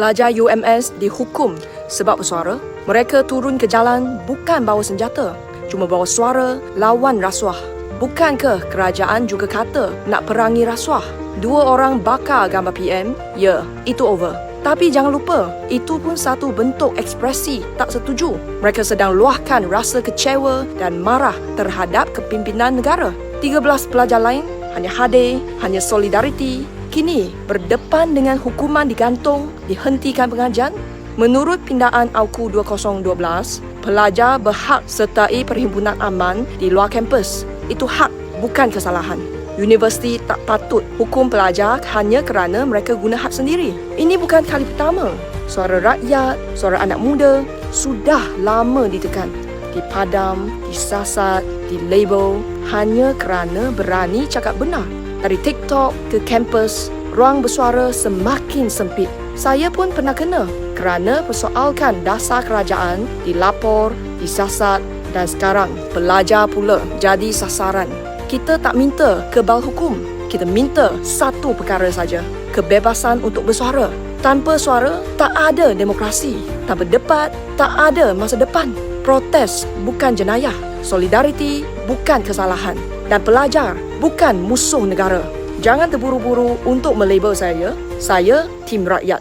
Pelajar UMS dihukum sebab bersuara. Mereka turun ke jalan bukan bawa senjata, cuma bawa suara lawan rasuah. Bukankah kerajaan juga kata nak perangi rasuah? Dua orang bakar gambar PM, ya, itu over. Tapi jangan lupa, itu pun satu bentuk ekspresi tak setuju. Mereka sedang luahkan rasa kecewa dan marah terhadap kepimpinan negara. 13 pelajar lain hanya hadir, hanya solidariti. Kini berdepan dengan hukuman digantung, dihentikan pengajian. Menurut pindaan AUKU 2012, pelajar berhak sertai perhimpunan aman di luar kampus. Itu hak, bukan kesalahan. Universiti tak patut hukum pelajar hanya kerana mereka guna hak sendiri. Ini bukan kali pertama. Suara rakyat, suara anak muda sudah lama ditekan. Dipadam, disasat, dilabel hanya kerana berani cakap benar. Dari TikTok ke kampus, ruang bersuara semakin sempit. Saya pun pernah kena kerana persoalkan dasar kerajaan, dilapor, disasat dan sekarang pelajar pula jadi sasaran. Kita tak minta kebal hukum. Kita minta satu perkara saja. Kebebasan untuk bersuara. Tanpa suara, tak ada demokrasi. Tanpa debat, tak ada masa depan. Protes bukan jenayah. Solidariti bukan kesalahan. Dan pelajar bukan musuh negara. Jangan terburu-buru untuk melabel saya. Saya tim rakyat.